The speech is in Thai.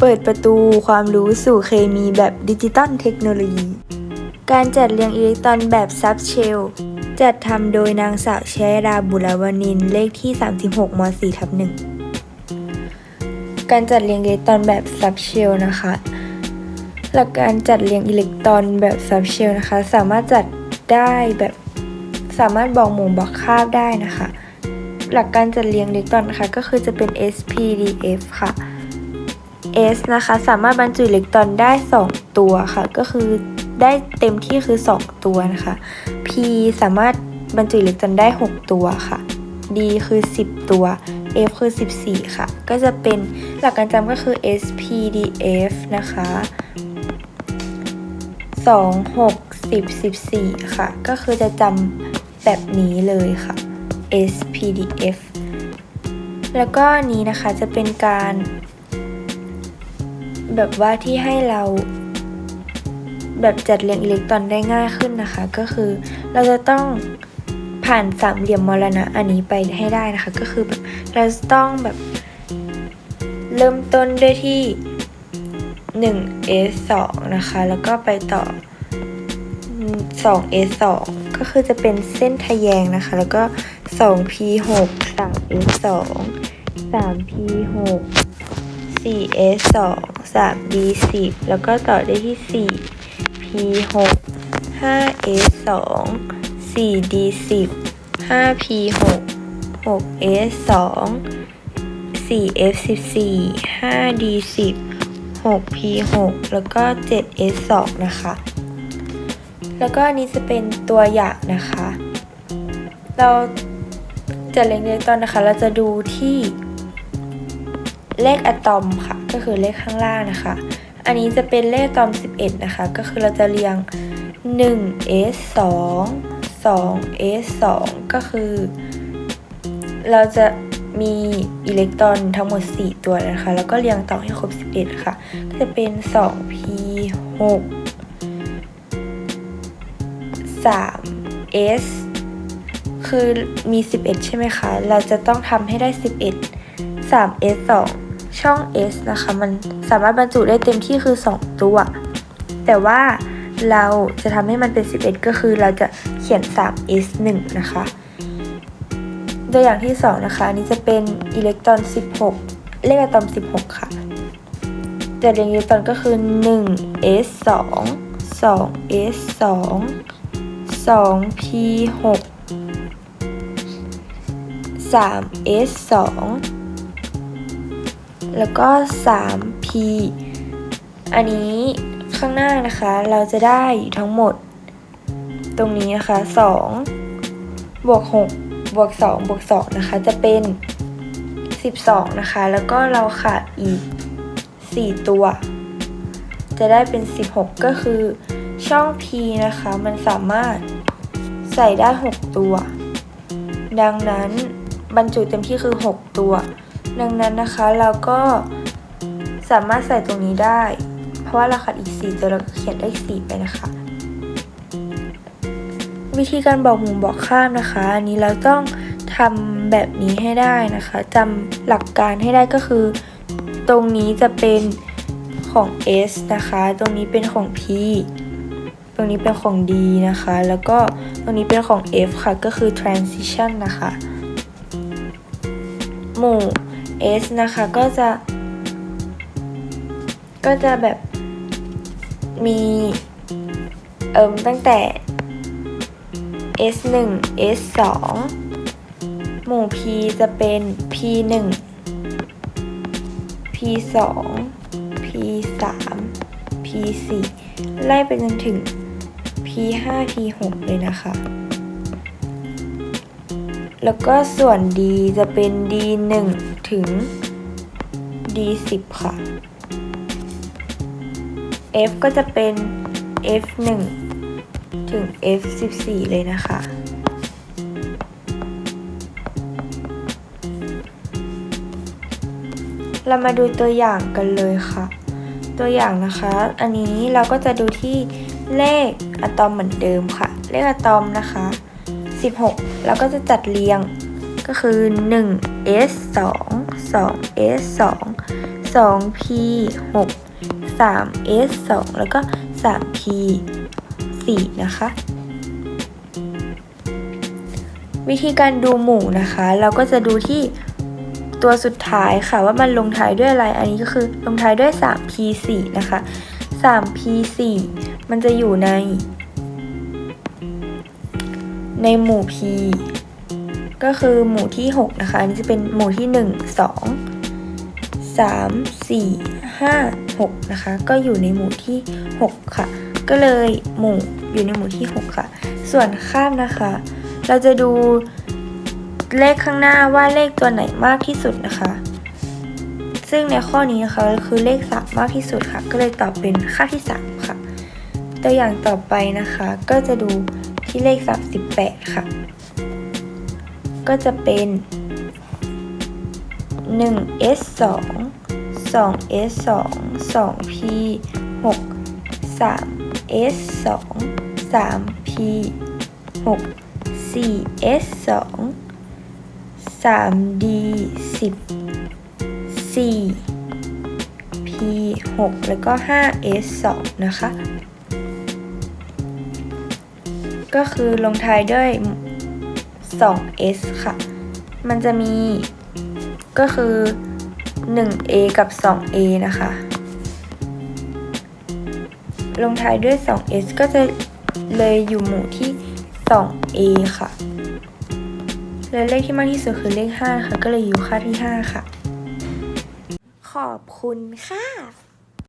เปิดประตูความรู้สู่เคมีแบบดิจิตอลเทคโนโลยี การจัดเรียงอิเล็กตรอนแบบซับเชล จัดทำโดยนางสาวชัยราบุรวนินเลขที่ 36ม4ทับ1การจัดเรียงอิเล็กตรอนแบบซับเชลนะคะ หลักการจัดเรียงอิเล็กตรอนแบบซับเชลนะคะ สามารถจัดได้แบบสามารถบอกหมู่บอกคาบได้นะคะ หลักการจัดเรียงอิเล็กตรอนนะคะก็คือจะเป็น SPDF ค่ะ S นะคะ สามารถบรรจุอิเล็กตรอนได้ 2 ตัวค่ะ ก็คือได้เต็มที่คือ 2 ตัวนะคะ P สามารถบรรจุอิเล็กตรอนได้ 6 ตัวค่ะ D คือ 10 ตัว F คือ 14 ค่ะ ก็จะเป็นหลักการจำก็คือ SPDF นะคะ 2 6 10 14 ค่ะ ก็คือจะจำแบบนี้เลยค่ะ SPDF แล้วก็อันนี้นะคะจะเป็นการ แบบว่าที่ให้เรา แบบจัดเรียงอิเล็กตรอนได้ง่ายขึ้นนะคะ ก็คือเราจะต้องผ่านสามเหลี่ยมมรณะอันนี้ไปให้ได้นะคะ ก็คือแบบเราจะต้องแบบเริ่มต้นด้วยที่ 1s 2นะคะ แล้วก็ไปต่อ 2s 2ก็คือจะเป็นเส้นทะแยงนะคะ แล้วก็ 2p 6 3s 2 3p 6 4 s 2 3 b 10แล้วก็ต่อได้ที่ 4 p 6 5 s 2 4 d 10 5 p 6 6 s 2 4 f 14 5 d 10 6 p 6แล้วก็7 s 2นะคะ แล้วก็อันนี้จะเป็นตัวอย่างนะคะ เราจะเรียงเรียงตอนนะคะ เราจะดูที่ เลขอะตอมค่ะ ก็คือเลขข้างล่างนะคะ อันนี้จะเป็นเลขอะตอม 11 นะคะ ก็คือเราจะเรียง 1s 2 2s 2 ก็คือ เราจะมีอิเล็กตรอนทั้งหมด 4 ตัวนะคะ แล้วก็เรียงต่อให้ครบ 11ค่ะก็จะเป็น 2p 6 3s คือมี 11 ใช่ไหมคะ เราจะต้องทำให้ได้ 11 3s 2 ช่อง s นะคะ มันสามารถบรรจุได้เต็มที่คือ 2 ตัว แต่ว่าเราจะทำให้มันเป็น 11 ก็คือเราจะเขียน 3s 1 นะคะ ตัวอย่างที่ 2 นะคะ อันนี้จะเป็นอิเล็กตรอน 16 เลขอะตอม 16 ค่ะจะเรียงอิเล็กตรอนก็คือ 1s 2 2s 2 2p 6 3s 2 แล้วก็ 3p อันนี้ข้างหน้านะคะเราจะได้ทั้งหมด ตรงนี้นะคะ 2 บวก 6 บวก 2 บวก 2 นะคะ จะเป็น 12 นะคะ แล้วก็เราขาดอีก 4 ตัว จะได้เป็น 16 ก็คือช่อง P นะคะ มันสามารถใส่ได้ 6 ตัว ดังนั้นบรรจุเต็มที่คือ 6 ตัว ดังนั้นนะคะเราก็สามารถใส่ตรงนี้ได้ เพราะว่าเราขาดอีก4ตัวเราก็เขียนได้4ไปนะคะ วิธีการบอกมู่บอกข้ามนะคะ อันนี้เราต้องทำแบบนี้ให้ได้นะคะจำหลักการให้ได้ก็คือ ตรงนี้จะเป็นของ S นะคะ ตรงนี้เป็นของ P ตรงนี้เป็นของ D นะคะ แล้วก็ตรงนี้เป็นของ F ค่ะ ก็คือ transition นะคะ หมู่ S นะคะก็จะ ก็จะแบบมีเอิมตั้งแต่ S 1 S 2หมู่ P จะเป็น P 1 P 2 P 3 P 4ไล่ไปจนถึง P 5 P 6เลยนะคะ แล้วก็ส่วน D จะเป็น D 1ถึง D 10ค่ะ F ก็จะเป็น F 1ถึง F 14เลยนะคะ เรามาดูตัวอย่างกันเลยค่ะ ตัวอย่างนะคะ อันนี้เราก็จะดูที่เลขอะตอมเหมือนเดิมค่ะ เลขอะตอมนะคะ 16เราก็จะจัดเรียงก็คือ 1s 2 2s 2 2p 6 3s 2แล้วก็ 3p 4นะคะ วิธีการดูหมู่นะคะ เราก็จะดูที่ตัวสุดท้ายค่ะว่ามันลงท้ายด้วยอะไร อันนี้ก็คือลงท้ายด้วย 3p 4 นะคะ 3p 4 มันจะอยู่ใน ในหมู่ p ก็คือหมู่ที่ 6 นะคะ อันนี้จะเป็นหมู่ที่ 1 2 3 4 5 6 นะคะ ก็อยู่ในหมู่ที่ 6 ค่ะ ก็เลยหมู่อยู่ในหมู่ที่ 6 ค่ะ ส่วนข้ามนะคะ เราจะดูเลขข้างหน้าว่าเลขตัวไหนมากที่สุดนะคะ ซึ่งในข้อนี้นะคะคือเลข3มากที่สุดค่ะ ก็เลยตอบเป็นค่าที่ 3 ค่ะ ตัวอย่างต่อไปนะคะ ก็จะดู ที่เลข 38 ค่ะ ก็จะเป็น 1s 2 2s 2 2p 6 3s 2 3p 6 4s 2 3d 10 4p 6แล้วก็ 5s 2 นะคะ ก็คือลงท้ายด้วย 2s ค่ะ มันจะมีก็คือ 1a กับ 2a นะคะ ลงท้ายด้วย 2s ก็จะเลยอยู่หมู่ที่ 2a ค่ะ และเลขที่มากที่สุดคือเลข 5 ค่ะ ก็เลยอยู่ค่าที่ 5 ค่ะ ขอบคุณค่ะ